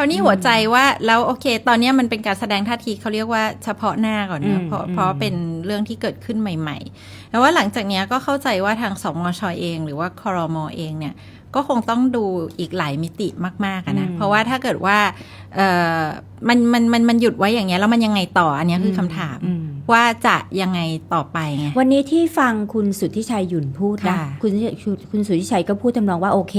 ราวนี้หัวใจว่าแล้วโอเค ตอนเนี้ยมันเป็นการแสดงท่าทีเขาเรียกว่าเฉพาะหน้าก่อนอืนะมเพราะอืมเพราะเป็นเรื่องที่เกิดขึ้นใหม่ ๆ แล้วว่าหลังจากเนี้ยก็เข้าใจว่าทางสมชเอง หรือว่าคอรมอเองเนี่ยก็คงต้องดูอีกหลายมิติมากๆอะนะอืมเพราะว่าถ้าเกิดว่าเออมันมันมันมันหยุดไว้อย่างเงี้ยแล้วมันยังไงต่ออันเนี้ยคือคำถามอืม ว่าจะยังไงต่อไปไง วันนี้ที่ฟังคุณสุทธิชัยหยุ่นพูดนะค่ะคุณคุณคุณสุทธิชัยก็พูดทำนองว่าโอเค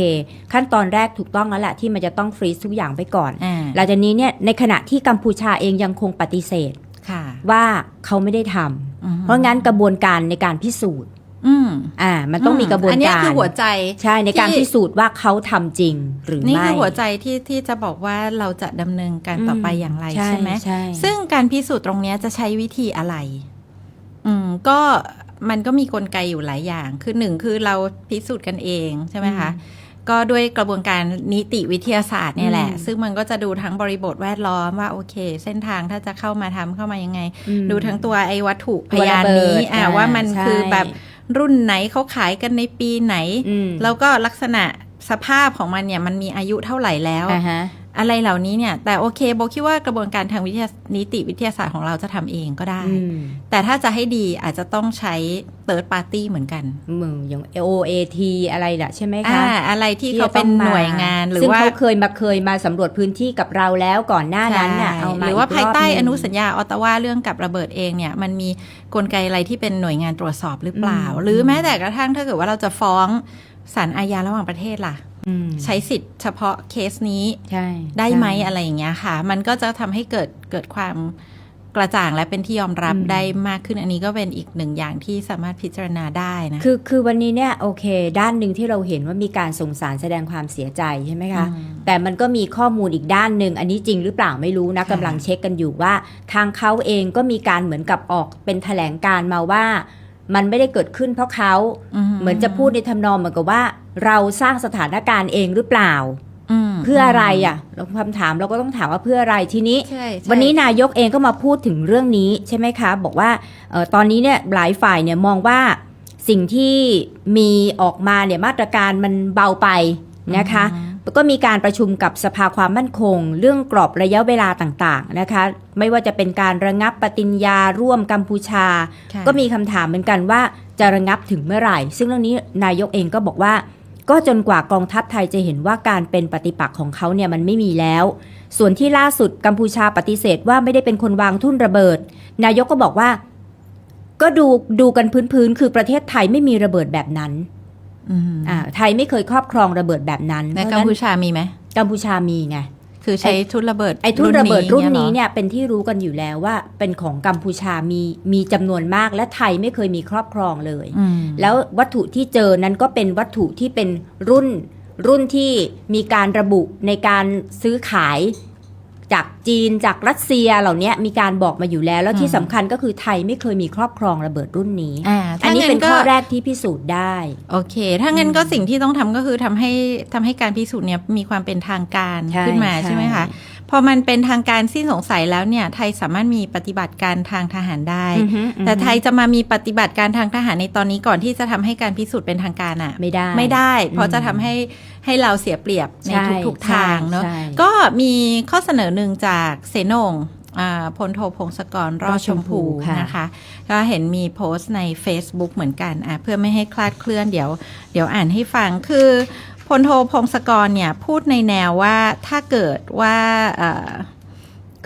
ขั้นตอนแรกถูกต้องแล้วแหละที่มันจะต้องฟรีซทุกอย่างไปก่อน อ่าหลังจากนี้เนี่ยในขณะที่กัมพูชาเองยังคงปฏิเสธค่ะว่าเขาไม่ได้ทำ อืมเพราะงั้นกระบวนการในการพิสูจน์ อืมอ่า มันต้องมีกระบวนอันเนี้ยการคือหัวใจใช่ในการที่พิสูจน์ว่าเขาทำจริงหรือนี่ไม่คือหัวใจที่ที่จะบอกว่าเราจะดำเนินการต่อไปอย่างไรใช่ไหมใช่ซึ่งการพิสูจน์ตรงเนี้ยจะใช้วิธีอะไร อืมก็มันก็มีกลไกอยู่หลายอย่าง คือหนึ่งคือเราพิสูจน์กันเองใช่ไหมคะก็ด้วยกระบวนการนิติวิทยาศาสตร์เนี่ยแหละอืมซึ่งมันก็จะดูทั้งบริบทแวดล้อมว่าโอเค เส้นทางถ้าจะเข้ามาทำเข้ามายังไงอืมดูทั้งตัวไอ้วัตถุพตัวยานระเบินี้ดอ่าอ่าว่ามันใช่คือแบบ รุ่นไหนเขาขายกันในปีไหนอืมแล้วก็ลักษณะสภาพของมันเนี่ยมันมีอายุเท่าไหร่แล้วอ่าฮะ อะไรเหล่านี้เนี่ย แต่โอเคโบคิดว่ากระบวนการทางวิทยานิติวิทยาศาสตร์ของเราจะทำเองก็ได้อืมแต่ถ้าจะให้ดีอาจจะต้องใช้ third party เหมือนกันมึงอย่าง OAT อะไรล่ะใช่ไหมคะอ่าอะไรที่เขาเป็นหน่วยงานหรือซึ่งว่าเขาเคยมาเคยมาสำรวจพื้นที่กับเราแล้วก่อนหน้านั้นน่ะใช่เอามาหรือว่าภายใต้กรบหอนุสัญญาออตตาวาเรื่องกับระเบิดเองเนี่ย มันมีกลไกอะไรที่เป็นหน่วยงานตรวจสอบหรือเปล่าอืมหรือแม้แต่กระทั่งถ้าเกิดว่าเราจะฟ้องศาลอาญาระหว่างประเทศล่ะอืม ใช้สิทธิ์เฉพาะเคสนี้ใช่ได้ไหมใช่อะไรอย่างเงี้ยค่ะ มันก็จะทำให้เกิดเกิดความกระจ่างและเป็นที่ยอมรับอืมได้มากขึ้นอันนี้ก็เป็นอีกหนึ่งอย่างที่สามารถพิจารณาได้นะคือคือวันนี้เนี่ยโอเค ด้านหนึ่งที่เราเห็นว่ามีการส่งสารแสดงความเสียใจใช่ไหมคะอืมแต่มันก็มีข้อมูลอีกด้านหนึ่งอันนี้จริงหรือเปล่าไม่รู้นะค่ะกำลังเช็คกันอยู่ว่า ทางเขาเองก็มีการเหมือนกับออกเป็นแถลงการมาว่า มันไม่ได้เกิดขึ้นเพราะเขาเหมือนจะพูดในทำนองเหมือนกับว่า เราสร้างสถานการณ์เองหรือเปล่ามเพื่ออะไรอะเราคำถามเราก็ต้องถามว่าเพื่ออะไรทีนี้ใช่ใช่วันนี้นายกเองก็มาพูดถึงเรื่องนี้ใช่ไหมคะ บอกว่าเออตอนนี้เนี่ยหลายฝ่ายเนี่ยมองว่าสิ่งที่มีออกมาเนี่ยมาตรการมันเบาไปนะคะ แล้วก็มีการประชุมกับสภาความมั่นคง เรื่องกรอบระยะเวลาต่างๆนะคะ ไม่ว่าจะเป็นการระงับปฏิญญาร่วมกัมพูชาค่ะก็มีคำถามเหมือนกันว่าจะระงับถึงเมื่อไหร่ ซึ่งเรื่องนี้นายกเองก็บอกว่า ก็จนกว่ากองทัพไทยจะเห็นว่าการเป็นปฏิปักษ์ของเขาเนี่ยมันไม่มีแล้ว ส่วนที่ล่าสุดกัมพูชาปฏิเสธว่าไม่ได้เป็นคนวางทุ่นระเบิด นายกก็บอกว่า ก็ดูดูกันพื้นๆคือประเทศไทยไม่มีระเบิดแบบนั้น อืมอ่าไทยไม่เคยครอบครองระเบิดแบบนั้นในเพราะกัมฉะพูนั้นชามีไหมกัมพูชามีไงคือใช้ทุนระเบิดไอ้ทุ่นระเบิดรุ่นนี้เยเนี่ยเป็นที่รู้กันอยู่แล้วว่าเป็นของกัมพูชามีมีจำนวนมากและไทยไม่เคยมีครอบครองเลยอืมแล้ววัตถุที่เจอนั้นก็เป็นวัตถุที่เป็นรุ่นรุ่นที่มีการระบุในการซื้อขาย จากจีนจากรัสเซียเหล่านี้มีการบอกมาอยู่แล้ว แล้วที่สำคัญก็คือไทยไม่เคยมีครอบครองระเบิดรุ่นนี้อ่าอันนี้เป็นถ้างั้ข้อแรกที่พิสูจน์ได้ โอเค ถ้างั้นก็สิ่งที่ต้องทำก็คือทำให้ทำให้การพิสูจน์เนี่ยมีความเป็นทางการใช่ขึ้นมาใช่ใช่ไหมคะ พอมันเป็นทางการสิ้นสงสัยแล้วเนี่ย ไทยสามารถมีปฏิบัติการทางทหารได้อือฮึอือฮึแต่ไทยจะมามีปฏิบัติการทางทหารในตอนนี้ก่อนที่จะทำให้การพิสูจน์เป็นทางการอะไม่ได้ไม่ได้ เพราะอืมจะทำให้ให้เราเสียเปรียบในใช่ทุกๆทางเนาะใช่ก็มีข้อเสนอหนึ่งจากเสนงอ่าพลโทพงศกรรอดชมพูรอดชมพูค่ะนะคะ ก็เห็นมีโพสต์ใน Facebook เหมือนกันอะเพื่อไม่ให้คลาดเคลื่อนเดี๋ยว เดี๋ยวอ่านให้ฟังคือพ ลโทพงศกรเนี่ยพูดในแนวว่าถ้าเกิดว่า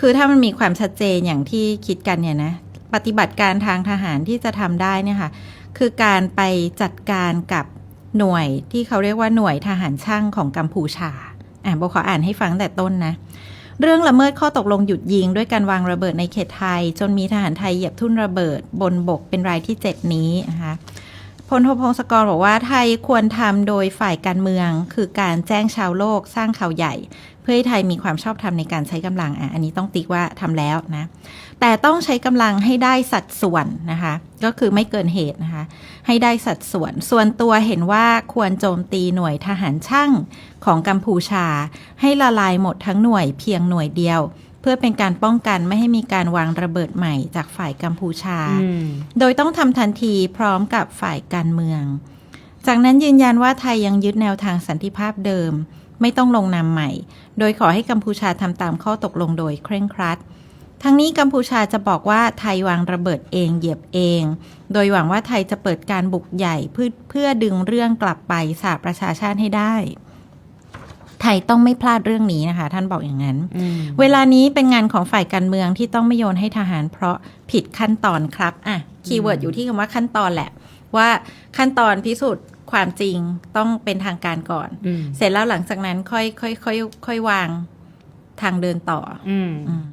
คือถ้ามันมีความชัดเจนอย่างที่คิดกันเนี่ยนะปฏิบัติการทางทหารที่จะทำได้เนี่ยค่ะคือการไปจัดการกับหน่วยที่เขาเรียกว่าหน่วยทหารช่างของกัมพูชาอะโบขออ่านให้ฟังแต่ต้นนะเรื่องละเมิดข้อตกลงหยุดยิงด้วยการวางระเบิดในเขตไทย จนมีทหารไทยเหยียบทุ่นระเบิดบนบกเป็นรายที่ 7 นี้นะคะ พลโทพงศกรบอกว่าไทยควรทำโดยฝ่ายการเมือง คือการแจ้งชาวโลกสร้างข่าวใหญ่ เพื่อให้ไทยมีความชอบธรรมในการใช้กำลังอะอันนี้ต้องติ๊กว่าทำแล้วนะ แต่ต้องใช้กำลังให้ได้สัดส่วนนะคะ ก็คือไม่เกินเหตุนะคะ ให้ได้สัดส่วน ส่วนตัวเห็นว่าควรโจมตีหน่วยทหารช่างของกัมพูชา ให้ละลายหมดทั้งหน่วยเพียงหน่วยเดียว พื่อเป็นการป้องกันไม่ให้มีการวางระเบิดใหม่จากฝ่ายกัมพูชาอืมโดยต้องทำทันทีพร้อมกับฝ่ายการเมือง จากนั้นยืนยันว่าไทยยังยึดแนวทางสันติภาพเดิม ไม่ต้องลงนามใหม่ โดยขอให้กัมพูชาทำตามข้อตกลงโดยเคร่งครัดทั้งนี้กัมพูชาจะบอกว่าไทยวางระเบิดเองเหยียบเอง โดยหวังว่าไทยจะเปิดการบุกใหญ่เพื่อเพื่อดึงเรื่องกลับไปสหประชาชาติให้ได้ไทยต้องไม่พลาดเรื่องนี้นะคะ ท่านบอกอย่างนั้นอืมเวลานี้เป็นงานของฝ่ายการเมืองที่ต้องไม่โยนให้ทหาร เพราะผิดขั้นตอนครับอะคีย์เวิร์ดอยู่ที่คำว่าขั้นตอนแหละ ว่าขั้นตอนพิสูจน์ความจริงต้องเป็นทางการก่อนอืมเสร็จแล้วหลังจากนั้นค่อยค่อยค่อยค่อยวางทางเดินต่อ อืมอืม